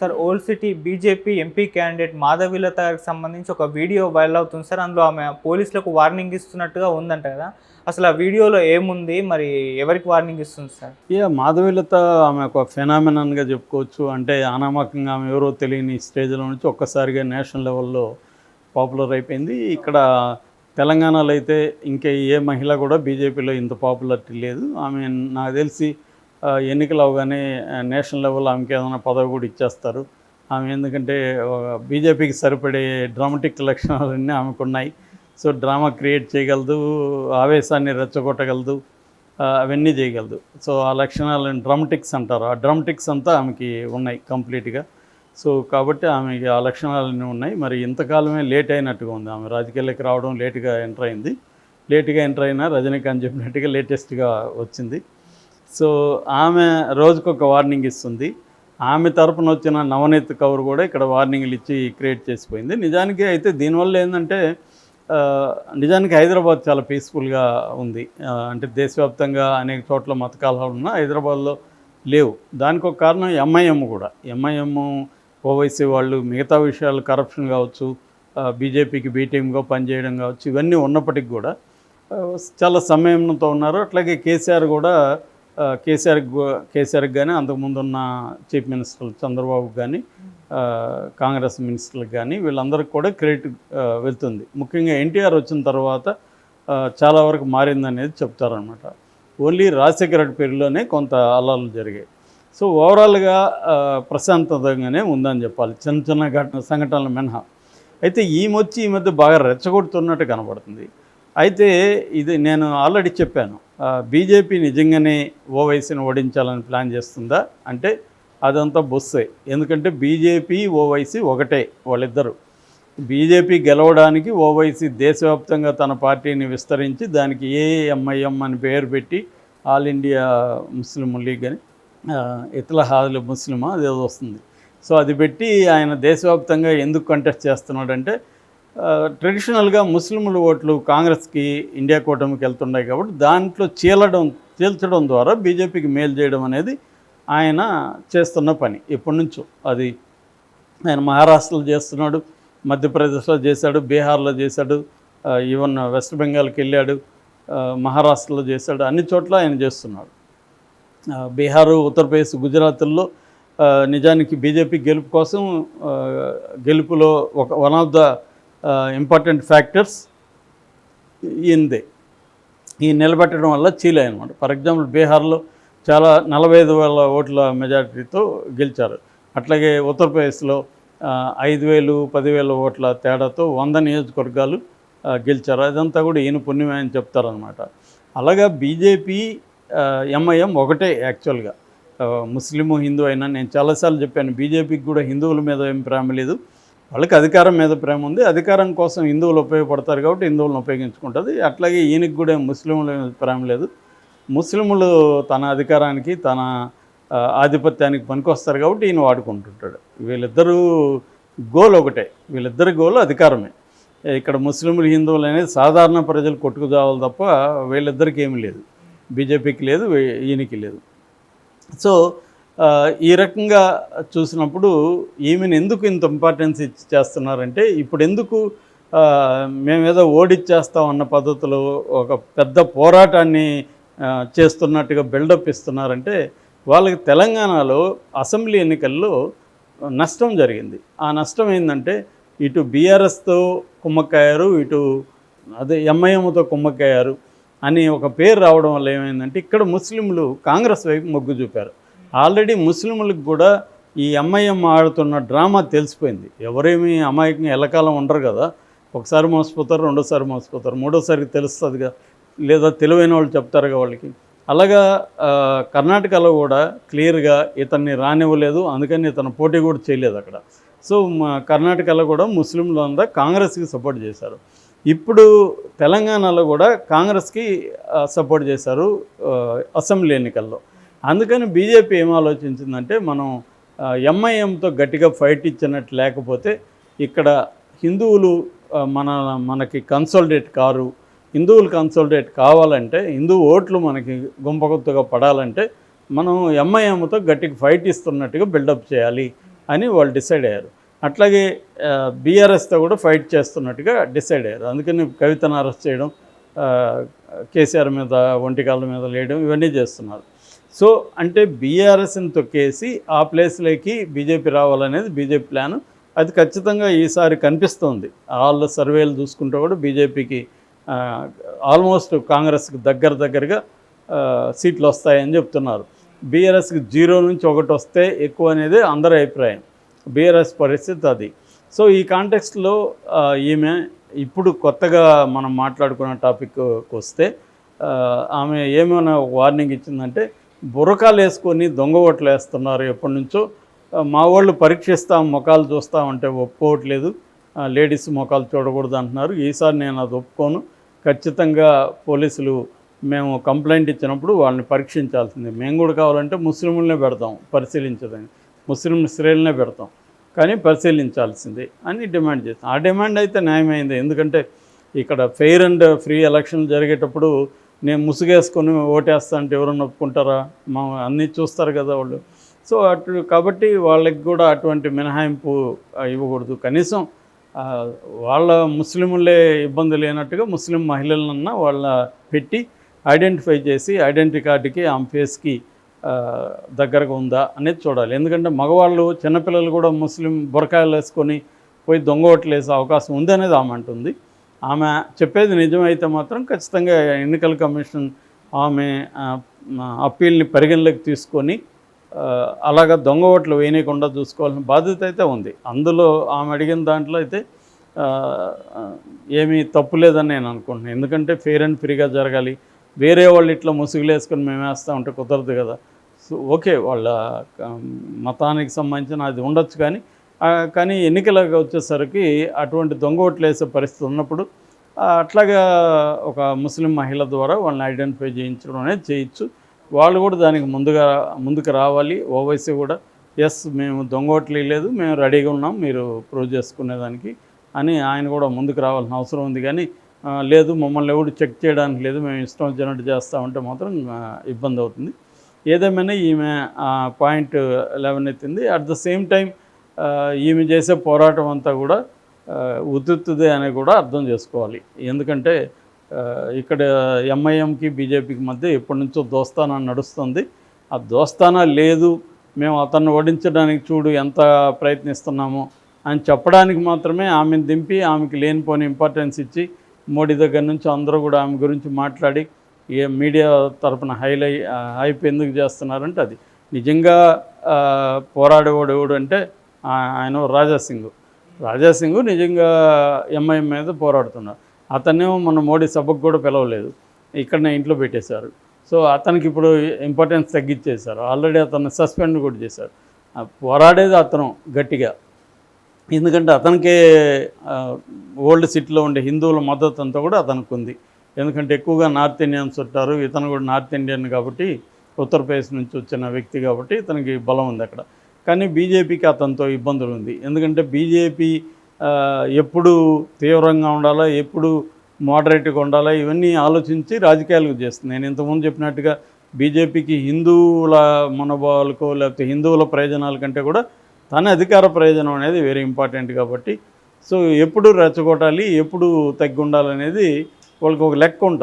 Sir old city BJP MP candidate Madhavilatha గారికి సంబంధించి ఒక వీడియో వైరల్ అవుతుంది సార్. అందులో ఆమె పోలీసులకు వార్నింగ్ ఇస్తున్నట్టుగా ఉందంట కదా. అసలు ఆ వీడియోలో ఏముంది? మరి ఎవరికి వార్నింగ్ ఇస్తుంది సార్? ఇక మాధవీలత ఆమె ఒక ఫెనామినన్గా చెప్పుకోవచ్చు. అంటే అనామకంగా ఆమె ఎవరో తెలియని స్టేజ్లో నుంచి ఒక్కసారిగా నేషనల్ లెవెల్లో పాపులర్ అయిపోయింది. ఇక్కడ తెలంగాణలో అయితే ఇంకా ఏ మహిళ కూడా బీజేపీలో ఇంత పాపులారిటీ లేదు. ఆమె నాకు తెలిసి ఎన్నికలు అవగానే నేషనల్ లెవెల్ ఆమెకి ఏదైనా పదవి కూడా ఇచ్చేస్తారు. ఆమె ఎందుకంటే బీజేపీకి సరిపడే డ్రామాటిక్ లక్షణాలన్నీ ఆమెకు ఉన్నాయి. సో డ్రామా క్రియేట్ చేయగలదు ఆవేశాన్ని రెచ్చగొట్టగలదు అవన్నీ చేయగలదు. సో ఆ లక్షణాలను డ్రామటిక్స్ అంటారు. ఆ డ్రామటిక్స్ అంతా ఆమెకి ఉన్నాయి కంప్లీట్గా. సో కాబట్టి ఆమెకి ఆ లక్షణాలన్నీ ఉన్నాయి. మరి ఇంతకాలమే లేట్ అయినట్టుగా ఉంది. ఆమె రాజకీయాల్లోకి రావడం లేటుగా ఎంటర్ అయింది. లేటుగా ఎంటర్ అయినా రజనీకాంత్ చెప్పినట్టుగా లేటెస్ట్గా వచ్చింది. సో ఆమె రోజుకొక వార్నింగ్ ఇస్తుంది. ఆమె తరపున వచ్చిన నవనీత్ కౌర్ కూడా ఇక్కడ వార్నింగ్లు ఇచ్చి క్రియేట్ చేసిపోయింది. నిజానికి అయితే దీనివల్ల ఏంటంటే నిజానికి హైదరాబాద్ చాలా పీస్ఫుల్గా ఉంది. అంటే దేశవ్యాప్తంగా అనేక చోట్ల మతకాలు ఉన్నా హైదరాబాద్లో లేవు. దానికి ఒక కారణం ఎంఐఎం కూడా. ఎంఐఎం ఓవైసీ వాళ్ళు మిగతా విషయాలు కరప్షన్ కావచ్చు బీజేపీకి బీటీఎంగా పనిచేయడం కావచ్చు ఇవన్నీ ఉన్నప్పటికీ కూడా చాలా సమయంతో ఉన్నారు. అట్లాగే కేసీఆర్ కూడా కేసీఆర్ గు- కేసీఆర్కి కానీ అంతకుముందు ఉన్న చీఫ్ మినిస్టర్ చంద్రబాబుకి కానీ కాంగ్రెస్ మినిస్టర్లకు కానీ వీళ్ళందరికీ కూడా క్రెడిట్ వెళ్తుంది. ముఖ్యంగా ఎన్టీఆర్ వచ్చిన తర్వాత చాలా వరకు మారిందనేది చెప్తారనమాట ఓన్లీ రాజశేఖర రెడ్డి పేరులోనే కొంత అల్లాలు జరిగాయి. సో ఓవరాల్గా ప్రశాంతంగానే ఉందని చెప్పాలి. చిన్న చిన్న ఘటన సంఘటనలు మినహా. అయితే ఈమె ఈ మధ్య బాగా రెచ్చగొడుతున్నట్టు కనబడుతుంది. అయితే ఇది నేను ఆల్రెడీ చెప్పాను. బీజేపీ నిజంగానే ఓవైసీని ఓడించాలని ప్లాన్ చేస్తుందా? అంటే అదంతా బొస్సే. ఎందుకంటే బీజేపీ ఓవైసీ ఒకటే వాళ్ళిద్దరూ. బీజేపీ గెలవడానికి ఓవైసీ దేశవ్యాప్తంగా తన పార్టీని విస్తరించి దానికి ఏఎంఐఎం అని పేరు పెట్టి ఆల్ ఇండియా ముస్లిం లీగ్ అని ఇతలహాదులు ముస్లిమా అది వస్తుంది. సో అది పెట్టి ఆయన దేశవ్యాప్తంగా ఎందుకు కంటెస్ట్ చేస్తున్నాడంటే ట్రెడిషనల్గా ముస్లింల ఓట్లు కాంగ్రెస్కి ఇండియా కూటమికి వెళ్తున్నాయి కాబట్టి దాంట్లో చీలడం చీల్చడం ద్వారా బీజేపీకి మేలు చేయడం అనేది ఆయన చేస్తున్న పని. ఎప్పటి నుంచో అది ఆయన మహారాష్ట్రలో చేస్తున్నాడు మధ్యప్రదేశ్లో చేశాడు బీహార్లో చేశాడు ఈవెన్ వెస్ట్ బెంగాల్కి వెళ్ళాడు మహారాష్ట్రలో చేశాడు అన్ని చోట్ల ఆయన చేస్తున్నాడు. బీహార్ బీహారు ఉత్తరప్రదేశ్ గుజరాత్ల్లో నిజానికి బీజేపీ గెలుపు కోసం గెలుపులో ఒక one of the important factors ఇందే. ఈ నిలబెట్టడం వల్ల చీలే అనమాట ఫర్ ఎగ్జాంపుల్ బీహార్లో చాలా నలభై ఐదు వేల ఓట్ల మెజారిటీతో గెలిచారు. అట్లాగే ఉత్తరప్రదేశ్లో ఐదు వేలు పదివేల ఓట్ల తేడాతో వంద నియోజకవర్గాలు గెలిచారు. అదంతా కూడా ఈయన పుణ్యమే అని చెప్తారనమాట అలాగా బీజేపీ ఎంఐఎం ఒకటే యాక్చువల్గా ముస్లిము హిందూ అయినా నేను చాలాసార్లు చెప్పాను బీజేపీకి కూడా హిందువుల మీద ఏం ప్రేమ లేదు. వాళ్ళకి అధికారం మీద ప్రేమ ఉంది. అధికారం కోసం హిందువులు ఉపయోగపడతారు కాబట్టి హిందువులను ఉపయోగించుకుంటుంది. అట్లాగే ఈయనకి కూడా ముస్లింల ప్రేమ లేదు. ముస్లింలు తన అధికారానికి తన ఆధిపత్యానికి పనికొస్తారు కాబట్టి ఈయన వాడుకుంటుంటాడు. వీళ్ళిద్దరూ గోల్ ఒకటే. వీళ్ళిద్దరి గోల్ అధికారమే. ఇక్కడ ముస్లింలు హిందువులు అనేది సాధారణ ప్రజలు కొట్టుకుదావాలి తప్ప వీళ్ళిద్దరికి ఏమీ లేదు. బీజేపీకి లేదు ఈయనకి లేదు. సో ఈ రకంగా చూసినప్పుడు ఈమెను ఎందుకు ఇంత ఇంపార్టెన్స్ ఇచ్చి చేస్తున్నారంటే ఇప్పుడు ఎందుకు మేమేదో ఓడిచ్చేస్తాం అన్న పద్ధతిలో ఒక పెద్ద పోరాటాన్ని చేస్తున్నట్టుగా బిల్డప్ ఇస్తున్నారంటే వాళ్ళకి తెలంగాణలో అసెంబ్లీ ఎన్నికల్లో నష్టం జరిగింది. ఆ నష్టం ఏంటంటే ఇటు బీఆర్ఎస్తో కుమ్మక్కయ్యారు ఇటు అదే ఎంఐఎంతో కుమ్మక్కయ్యారు అని ఒక పేరు రావడం వల్ల ఏమైందంటే ఇక్కడ ముస్లింలు కాంగ్రెస్ వైపు మొగ్గు చూపారు. ఆల్రెడీ ముస్లింలకు కూడా ఈ ఎంఐఎం ఆడుతున్న డ్రామా తెలిసిపోయింది. ఎవరేమి అమాయకంగా ఎల్లకాలం ఉండరు కదా. ఒకసారి మోసపోతారు రెండోసారి మోసపోతారు మూడోసారి తెలుస్తుందిగా లేదా తెలివైన వాళ్ళు చెప్తారుగా వాళ్ళకి. అలాగా కర్ణాటకలో కూడా క్లియర్గా ఇతన్ని రానివ్వలేదు అందుకని ఇతను పోటీ కూడా చేయలేదు అక్కడ. సో మా కర్ణాటకలో కూడా ముస్లింలు అంతా కాంగ్రెస్కి సపోర్ట్ చేశారు. ఇప్పుడు తెలంగాణలో కూడా కాంగ్రెస్కి సపోర్ట్ చేశారు అసెంబ్లీ ఎన్నికల్లో. అందుకని బీజేపీ ఏం ఆలోచించిందంటే మనం ఎంఐఎంతో గట్టిగా ఫైట్ ఇచ్చినట్టు లేకపోతే ఇక్కడ హిందువులు మన మనకి కన్సల్టేట్ కారు హిందువులు కన్సల్టేట్ కావాలంటే హిందూ ఓట్లు మనకి గుంపగుత్తుగా పడాలంటే మనం ఎంఐఎంతో గట్టిగా ఫైట్ ఇస్తున్నట్టుగా బిల్డప్ చేయాలి అని వాళ్ళు డిసైడ్ అయ్యారు. అట్లాగే బీఆర్ఎస్తో కూడా ఫైట్ చేస్తున్నట్టుగా డిసైడ్ అయ్యారు. అందుకని కవితను అరెస్ట్ చేయడం కేసీఆర్ మీద ఒంటికాళ్ళ మీద లేయడం ఇవన్నీ చేస్తున్నారు. సో అంటే బీఆర్ఎస్ని తొక్కేసి ఆ ప్లేస్లోకి బీజేపీ రావాలనేది బీజేపీ ప్లాన్. అది ఖచ్చితంగా ఈసారి కనిపిస్తోంది. వాళ్ళ సర్వేలు చూసుకుంటే కూడా బీజేపీకి ఆల్మోస్ట్ కాంగ్రెస్కి దగ్గర దగ్గరగా సీట్లు వస్తాయని చెప్తున్నారు. బీఆర్ఎస్కి జీరో నుంచి ఒకటి వస్తే ఎక్కువ అనేది అందరి అభిప్రాయం. బీఆర్ఎస్ పరిస్థితి అది. సో ఈ కాంటెక్స్ట్లో ఈమె ఇప్పుడు కొత్తగా మనం మాట్లాడుకున్న టాపిక్కి వస్తే ఆమె ఏమైనా వార్నింగ్ ఇచ్చిందంటే బురకాలు వేసుకొని దొంగ ఓట్లు వేస్తున్నారు ఎప్పటి నుంచో. మా వాళ్ళు పరీక్షిస్తాం ముఖాలు చూస్తామంటే ఒప్పుకోవట్లేదు. లేడీస్ ముఖాలు చూడకూడదు అంటున్నారు. ఈసారి నేను అది ఒప్పుకోను. ఖచ్చితంగా పోలీసులు మేము కంప్లైంట్ ఇచ్చినప్పుడు వాళ్ళని పరీక్షించాల్సిందే. మేము కూడా కావాలంటే ముస్లింలనే పెడతాం పరిశీలించదని. ముస్లిం స్త్రీలనే పెడతాం. కానీ పరిశీలించాల్సిందే అని డిమాండ్ చేస్తాం. ఆ డిమాండ్ అయితే న్యాయమైంది. ఎందుకంటే ఇక్కడ ఫెయిర్ అండ్ ఫ్రీ ఎలక్షన్ జరిగేటప్పుడు నేను ముసుగేసుకొని ఓటేస్తా అంటే ఎవరన్నా ఒప్పుకుంటారా? మా అన్నీ చూస్తారు కదా వాళ్ళు. సో అటు కాబట్టి వాళ్ళకి కూడా అటువంటి మినహాయింపు ఇవ్వకూడదు. కనీసం వాళ్ళ ముస్లింలే ఇబ్బంది లేనట్టుగా ముస్లిం మహిళలన్నా వాళ్ళ పెట్టి ఐడెంటిఫై చేసి ఐడెంటిటీ కార్డుకి ఆమె ఫేస్కి దగ్గరగా ఉందా అనేది చూడాలి. ఎందుకంటే మగవాళ్ళు చిన్నపిల్లలు కూడా ముస్లిం బురకాయలు వేసుకొని పోయి దొంగ ఓట్లు వేసే అవకాశం ఉంది అనేది ఆమె అంటుంది. ఆమె చెప్పేది నిజమైతే మాత్రం ఖచ్చితంగా ఎన్నికల కమిషన్ ఆమె అప్పీల్ని పరిగణలోకి తీసుకొని అలాగ అలాగా దొంగ ఓట్లు వేయనీయకుండా చూసుకోవాల్సిన బాధ్యత అయితే ఉంది. అందులో ఆమె అడిగిన దాంట్లో అయితే ఏమీ తప్పు లేదని నేను అనుకుంటున్నాను. ఎందుకంటే ఫెయిర్ అండ్ ఫ్రీగా జరగాలి. వేరే వాళ్ళు ఇట్లా ముసుగులేసుకొని మేము వేస్తూ ఉంటే కుదరదు కదా. సో ఓకే వాళ్ళ మతానికి సంబంధించిన అది ఉండొచ్చు కానీ కానీ ఎన్నికలకు వచ్చేసరికి అటువంటి దొంగ ఓట్లు వేసే పరిస్థితి ఉన్నప్పుడు అట్లాగా ఒక ముస్లిం మహిళ ద్వారా వాళ్ళని ఐడెంటిఫై చేయించడం అనేది చేయొచ్చు. వాళ్ళు కూడా దానికి ముందుగా ముందుకు రావాలి. ఓవైసీ కూడా ఎస్ మేము దొంగ ఓట్లు లేదు మేము రెడీగా ఉన్నాం మీరు ప్రూవ్ చేసుకునేదానికి అని ఆయన కూడా ముందుకు రావాల్సిన అవసరం ఉంది. కానీ లేదు మమ్మల్ని ఎవడు చెక్ చేయడానికి లేదు మేము ఇష్టం వచ్చినట్టు చేస్తామంటే మాత్రం ఇబ్బంది అవుతుంది. ఏదేమైనా ఈమె పాయింట్ లెవెన్ ఎత్తింది. అట్ ద సేమ్ టైం ఈమె చేసే పోరాటం అంతా కూడా ఆ, ఉతుత్తుదే అని కూడా అర్థం చేసుకోవాలి. ఎందుకంటే ఇక్కడ ఎంఐఎంకి బీజేపీకి మధ్య ఎప్పటి నుంచో దోస్తానా నడుస్తుంది. ఆ దోస్తానా లేదు మేము అతన్ని ఓడించడానికి చూడు ఎంత ప్రయత్నిస్తున్నామో అని చెప్పడానికి మాత్రమే ఆమెను దింపి ఆమెకి లేనిపోని ఇంపార్టెన్స్ ఇచ్చి మోడీ దగ్గర నుంచి అందరూ కూడా ఆమె గురించి మాట్లాడి ఏ మీడియా తరపున హైలై హైప్ ఎందుకు చేస్తున్నారంటే అది. నిజంగా పోరాడేవాడు ఎవడు అంటే ఆయన రాజాసింగ్ రాజాసింగ్ నిజంగా ఎంఐఎం మీద పోరాడుతున్నారు అతన్నేమో మన మోడీ సభకు కూడా పిలవలేదు. ఇక్కడనే ఇంట్లో పెట్టేశారు. సో అతనికి ఇప్పుడు ఇంపార్టెన్స్ తగ్గించేశారు ఆల్రెడీ అతను సస్పెండ్ కూడా చేశారు. పోరాడేది అతను గట్టిగా. ఎందుకంటే అతనికే ఓల్డ్ సిటీలో ఉండే హిందువుల మద్దతు అంతా కూడా అతనికి ఉంది. ఎందుకంటే ఎక్కువగా నార్త్ ఇండియన్స్ ఉంటారు. ఇతను కూడా నార్త్ ఇండియన్ కాబట్టి ఉత్తరప్రదేశ్ నుంచి వచ్చిన వ్యక్తి కాబట్టి ఇతనికి బలం ఉంది అక్కడ. కానీ బీజేపీకి అతనితో ఇబ్బందులు ఉంది. ఎందుకంటే బీజేపీ ఎప్పుడు తీవ్రంగా ఉండాలా ఎప్పుడు మోడరేట్గా ఉండాలా ఇవన్నీ ఆలోచించి రాజకీయాలకు చేస్తుంది. నేను ఇంతకుముందు చెప్పినట్టుగా బీజేపీకి హిందువుల మనోభావాలకో లేకపోతే హిందువుల ప్రయోజనాల కంటే కూడా తన అధికార ప్రయోజనం అనేది వెరీ ఇంపార్టెంట్ కాబట్టి. సో ఎప్పుడు రెచ్చగొట్టాలి ఎప్పుడు తగ్గి ఉండాలనేది వాళ్ళకి ఒక లెక్క ఉంటుంది.